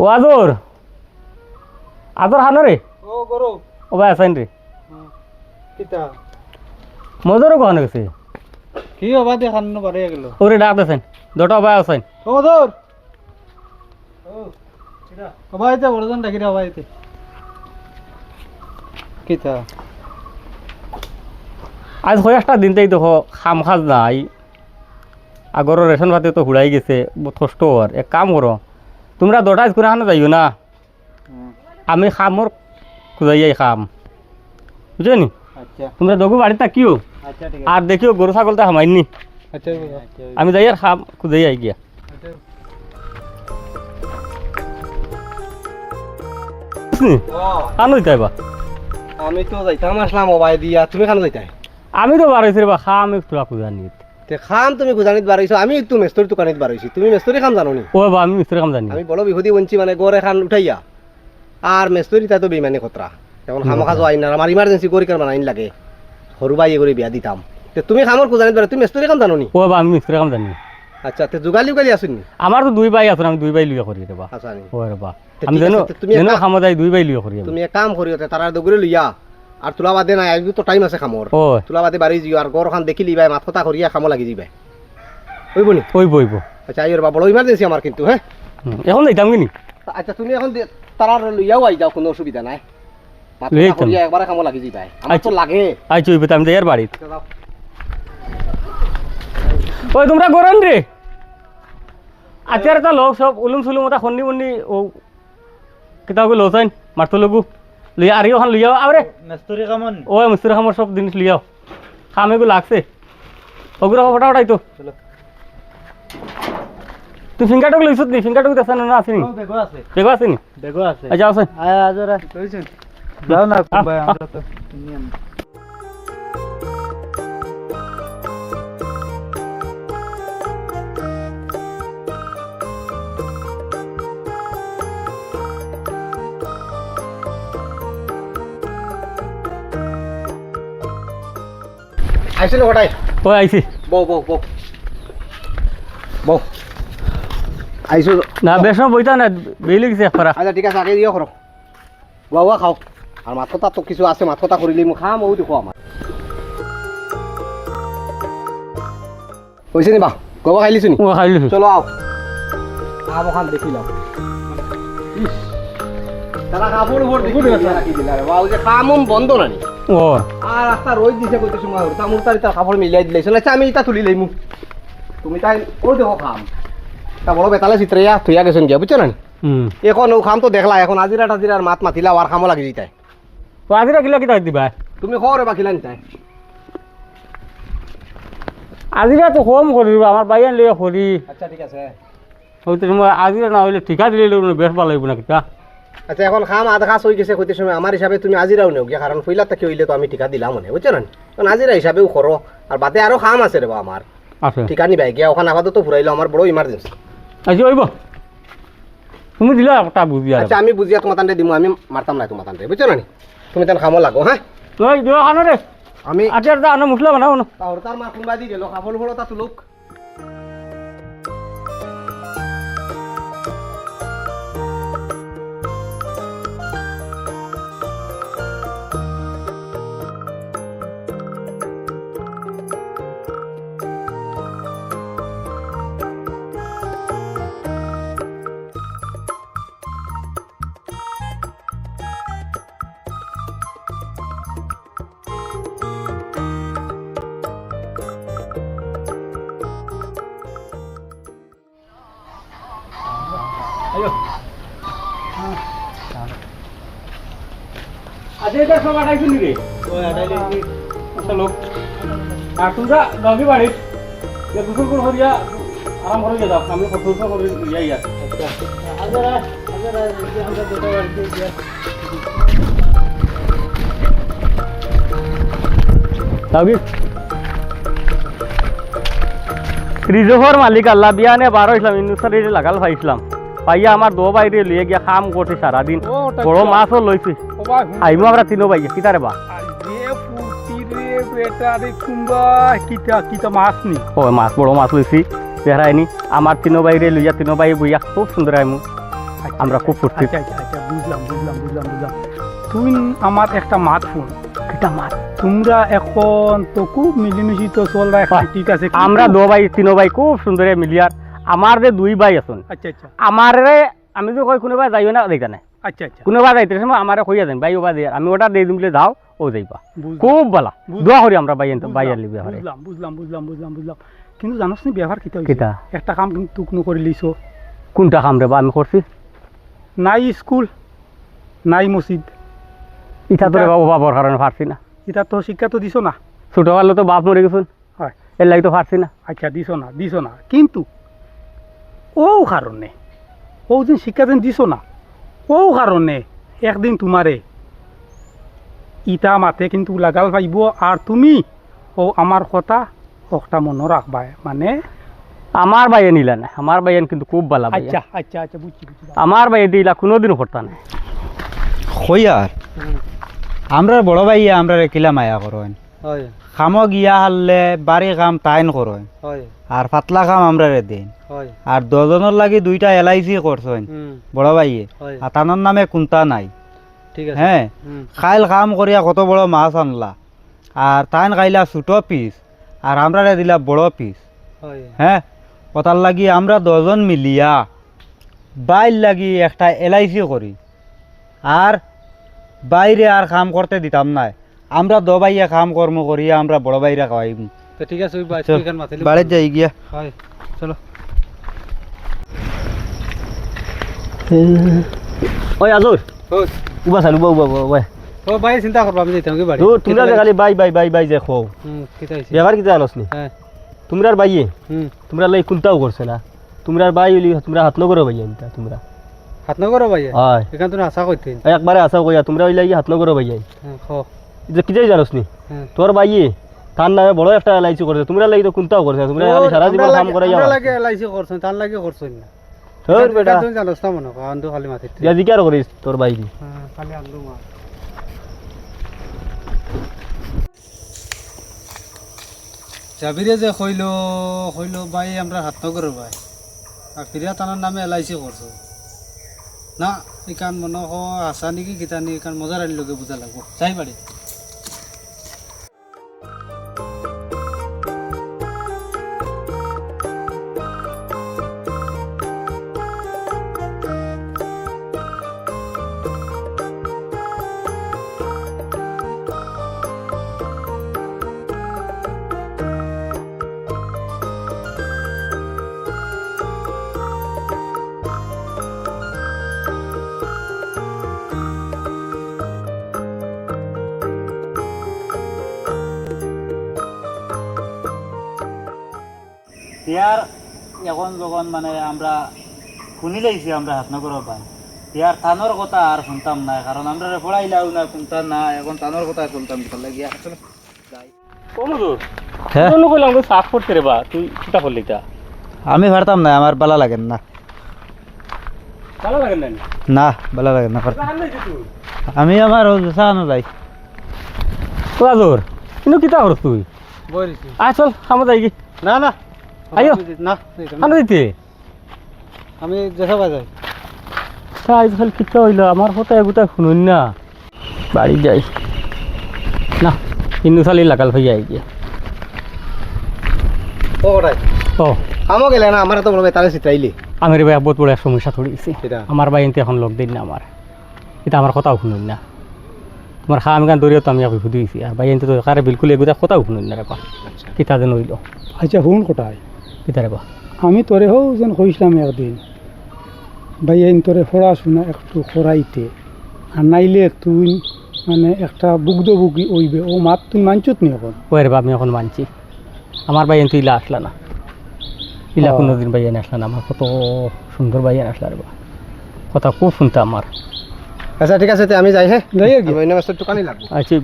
ও আদর। আদর হানো রে? ও গরু। ও ভাই আসাইন রে? কিতা? মজুরও কখনো গেছে কি দেখান গেল। ওরে ডাক দুটো ভাই আসাইন ও ও বড়জন ডাকি রে কিতা? আজ কয়েকটা দিনতেই দেখো খাম খাজ নাই। আগর রেশন পাতি তো হুড়াই গেছে বহুত কষ্ট আর এক কাম করো তোমরা দরটা করে আনা যাইও না? আমি খামর খুঁজাইয়াই খাম। বুঝছ নি? আচ্ছা। তোমরা দগু বাড়িতে আচ্ছা আর দেখিও গরু ছাগলটা হামাইনি আচ্ছা আমি যাই আর খাম খুঁজাইয়াই গিয়া। আনো যাইবা আমি তো যাইতাম আসলাম মোবাইল দিয়া তুমি খানো যাইতাই? আমি তো বাড়াইছি রে বা খাম একটু খুঁজানি তে খাম তুমি গুজানিত বাড়াইছো আমি একটু মেস্তরি দোকানিত বাড়াইছি তুমি মেস্তরি খাম জানো নি ও বা আমি মিস্ত্রি কাম জানি। আমি বড় বিহুদি বঞ্চি মানে গড় এখান উঠাইয়া আর মেস্তরি তাই তো বেমানি খতরা এখন খামা খাজো আইন না আমার ইমার্জেন্সি করি কেন আইন লাগে? সরু বাই করে বিয়া দিতাম তে তুমি খামর গুজানিত বাড়াই তুমি মেস্তরি খাম জানো নি ও বা আমি মিস্ত্রি কাম জানি। আচ্ছা তে যোগালি উগালি আসুন নি আমার তো দুই বাই আছে আমি দুই বাই লুইয়া করি রে বা আচ্ছা নি ও রে বা আমি জানো তুমি জানো একটা- খামো দুই বাই লুইয়া করি তুমি এক কাম করিও তে তারা দগুরে লইয়া। আর তোলা বাদে নাই আজকে তো টাইম আছে খামর ও তোলা বাদে বাড়ি যাও আর গড় খান দেখি লিবাই মাত কথা করিয়া খামো লাগি যাবে ওইব নি ওই বইব আচ্ছা আইর বা বড় ইমার্জেন্সি আমার কিন্তু হ্যাঁ এখন যাইতাম কিনি। আচ্ছা তুমি এখন দে- তারা লইয়াও আই যাও কোনো অসুবিধা নাই। কথা করিয়া একবারে খামো লাগি যাবে আমার তো আচ্ছা। লাগে। আই চইবে আমি যাই আর বাড়িত আচ্ছা, যাও। ওই তোমরা গরম রে? আচার এটা লোক সব উলুম সুলুম ওটা খন্নি মন্নি ও কিতাবকে লৌচাইন মারতো লগু। লইয়া আর ওখান লইয়াও আরে মেস্তরি কামন ও মিস্ত্রি খামর সব জিনিস লিয়াও খাম এগুলো লাগছে ওগুলো ফটাফটাই তো চলো তুই ফিঙ্গারটুকু লইছত নি ফিঙ্গারটুকু দেখা না আসেনি বেগো আছে দেখো আসেনি বেগো আছে আচ্ছা আসেন আয় আজরা কইছেন যাও না আহ, ভাই আহ। আমরা তো নিয়ম আইছিল হঠাই ওই আইছি। বউ বউ বউ বউ আইছো না বেশ সময় বইতা না বেইলি গেছে একপারা আচ্ছা ঠিক আছে আগে দিও করো গোয়া খাও আর মাথা তো কিছু আছে মাথা করিলি মই খাম ও দেখো আমার কইছে নি বা? গোয়া খাইলিছো নি? ও খাই চলো আও। আম ওখান দেখি লাও। তারা কাপড় উপর দেখি রাখি দিলা। রে বাবু যে কাম বন্ধ নানি ও। আর রাস্তা রোজ দিছে কইতেছো মই তা মোর তারি তার কাপড় মিলাই দিলাইছ আচ্ছা আমি ইটা তুলি লইমু। তুমি তাই ও দেখো খাম? তা বড় বেতালে চিত্রাইয়া থইয়া গেছেন গিয়া বুঝছ না হুম। এখন ও খাম তো দেখলা এখন আজিরা টাজিরার মাত মাতিলা আর খামো লাগি যেতাই তো আজি রাখিলে কিতা দিবা? তুমি খবরে বাকিলা নিতাই আজিরা তো কম করিব আমার বাইয়ান লিয়ে করি আচ্ছা ঠিক আছে। মই আজিরা না হইলে ঠিকা দিলে বেশ ভালো লাগব না কিতা। আচ্ছা এখন খাম আধা খাস হয়ে গেছে কইতে সময়। আমার হিসাবে তুমি আজিরাও নেও গিয়া কারণ ফইলা তাকে হইলে তো আমি ঠিকা দিলাম মনে বুঝছ না কারণ আজিরা হিসাবেও করো আর বাদে আরও খাম আছে রে বা আমার ঠিকা নিবাই গিয়া ওখানে আপাতত ফুরাইলো আমার বড় ইমার্জেন্সি আজি ওইব তুমি দিলা একটা বুঝি আচ্ছা আমি বুঝিয়া তোমার তান্ডে দিমু আমি মারতাম না তোমার তান্ডে বুঝছ না তুমি তান খামো লাগো হ্যাঁ তুই দিও খানো রে আমি আচার দা আনো মশলা বানাও না? তাহলে তার মা কোনবা দি গেল খাবল বড় তা তুলুক আজ এটা সব আটাইছো নি রে আচ্ছা লোক আর তোমরা দবি বাড়ি যে দুপুর করে হরিয়া আরাম করে যাও আমি কত করে ইয়া ইয়া দাবি রিজোভর মালিক আল্লাহ বিয়ানে বারো ইসলাম ইন্দুস্তান লাগাল পাইছিলাম পাইয়া আমার দো বাইরে লিয়ে গিয়া কাম করছে সারাদিন বড় মাছও লইছে আইমু আমরা তিনো বাইয়া কিতারে বা? কিতা মাছ মাছ বড় মাছ লইছি বেহারাইনি আমার তিনো বাইরে লইয়া তিনো বাই বইয়া খুব সুন্দর আইমু আমরা খুব ফুর্তি আচ্ছা আচ্ছা আচ্ছা বুঝলাম বুঝলাম বুঝলাম বুঝলাম তুই আমার একটা মাত শুন। এটা মার তোমরা এখন তো খুব মিলিমিশি তো এখন ঠিক আছে। আমরা দো ভাই তিন ভাই খুব সুন্দরে মিলিয়ার আমার যে দুই ভাই আছেন আচ্ছা আচ্ছা। আমারে আমি যদি কই কোনোবা যাইও না দেখা নাই আচ্ছা আচ্ছা। কোনোবা যাইতে সময় আমারে কইয়া দেন ভাই ওবা দিয়ে আমি ওটা দিয়ে দিম বলে যাও ও যাইবা। খুব ভালা। দোয়া করি আমরা বাইয়ের বুঝলাম, বাইয়ার লিবে বুঝলাম বুঝলাম বুঝলাম বুঝলাম বুঝলাম। কিন্তু জানোস নি ব্যবহার কিতা? কিতা? একটা কাম কিন্তু তুক নকরি লিছো কোনটা কাম রে বা আমি করছি? নাই স্কুল নাই মসজিদ। ইটা তো বাবু বাবার কারণে পারছি না। এটা তো শিক্ষা তো দিছো না? ছোট কালে তো বাপ মরে গেছেন। হয়। এর লাগি তো পারছি না। আচ্ছা দিছো না দিছো না। কিন্তু ও কারণে? ও যেন শিক্ষা যেন দিছ না? ও কারণে একদিন তোমারে ইটা মাতে কিন্তু লাগাল পাইব আর তুমি ও আমার কথা একটা মনে রাখবা মানে আমার বাইয়ে নিলা না আমার বাইয়েন কিন্তু খুব ভালা আচ্ছা আচ্ছা আচ্ছা বুঝছি আমার বাইয়ে দিলা কোনোদিনও করতা না হইয়ার আমরা বড় ভাই আমরা কিলা মায়া করেন হয়। খামো গিয়া হারলে বাড়ি কাম তাইন করেন হয়। আর পাতলা কাম আমরা দিন। আর দজনের লাগি দুইটা এল আই সি করছেন বড় ভাইয়ে। আর তানোর নামে কোনটা নাই। হ্যাঁ খাইল কাম করিয়া কত বড় মাছ আনলা। আর তাইন খাইলা ছোট পিস আর আমরা রে দিলা বড় পিস হয়। কথার লাগি আমরা দজন মিলিয়া। বাইর লাগি একটা এল আই সি করি আর বাইরে আর কাম করতে দিতাম না আমরা দ বাইয়া কাম কর্ম করিয়া আমরা বড় বাইরা খাওয়াইম ঠিক আছে বাড়ির যাই গিয়া। হয় চলো। ওই আজর ওই উবা চালু উবা উবা উবা ও ভাই চিন্তা করব আমি যেতাম কি বাড়ি দূর তোমরা যে খালি বাই বাই বাই বাই যে খো হুম কেটে আইছি ব্যবহার কি জানোস নি তোমরা বাইয়ে। তোমরা লাই কুলতাও করছে না। তোমরা বাই হইলি তোমরা হাত নগর বাইয়ে নিতা তোমরা হাত নগর ভাই হয়। এখান তো আশা করতে একবারে আসা কইয়া তোমরা হইলে হাত নগর বাইয়ে হ্যাঁ খো যে কি যাই জানোস নি তোর বাইয়ে তার নামে বড় একটা এলআইসি করছে তোমরা লাগি তো কুলতাও করছে তোমরা সারা জীবন কাম করে আমরা যাও লাগে এলআইসি করছেন তার লাগে করছেন না। তোর বেটা। তুমি জানোস না মনে কর আন্দো খালি মাথায় দিয়া জিজ্ঞাসা করিস তোর বাইরে হ্যাঁ খালি আন্দো মা জাবিরে যে কইল কইল ভাই আমরা হাত নগর ভাই। আর ফিরিয়া তানার নামে এলআইসি করছ। না এখান মনে হ আসা নাকি কিতা নি এখান মজার আনি লগে বুঝা লাগবো। যাই বাড়ি। ইয়ার এখন যখন মানে আমরা শুনি লাইছি আমরা হাতনগর পাই ইয়ার থানোর কথা আর শুনতাম না কারণ আমরা পড়াইলাও না শুনতাম না এখন থানোর কথা শুনতাম হ্যাঁ তোর কিটা করলি তা আমি পারতাম না আমার বালা লাগেন না। ভালো লাগে না না না আমি আমার সাহানো যাই তো আজর কিন্তু কিতা করছ তুই আয় চল খামো যাই কি না না। আমি যে- না এইটা না। দিতে? আমি দেখা যাই। তা আজ খালি কিতা হইল? আমার কথা এগুতা শুনুন না। বাড়ি যাই। না ইন্দু চালি লাগাল ভাই আই গিয়া। ও আমও গেলে না আমার তো বলবে তারে চিত্রাইলি আমার ভাই বহুত বড় সমস্যা ধরে গেছে আমার ভাই এনতে এখন লগ দিন না আমার। এটা আমার কথাও শুনুন না। তোমার খাম গান দৌড়িয়ে তো আমি আপনি সুধি দিছি আর ভাই এনতে তো কারে বিলকুল এগুলা কথাও শুনুন না রে বা কিতা যেন হইল। আচ্ছা শুন কোটায় কিতা রে বা আমি তোরে হও যেন কইছিলাম একদিন ভাই এই তোরে পড়াশোনা একটু করাইতে আর নাইলে তুই মানে একটা বুগ্ধ বুগি ওইবে ও মাত তুই মানছত নি এখন? ওই রে বা আমি এখন মানছি। আমার ভাই এনতে ইলা আসলা না। ইলা। কোনোদিন ভাই এনে আসলা না। আমার কত সুন্দর ভাই এনে আসলা রে বা কথা খুব শুনতাম আমার। আচ্ছা ঠিক আছে তে আমি যাই হ্যাঁ? যাই আর কি? আমি অন্য মাস্টার দোকানই লাগবো। আচ্ছা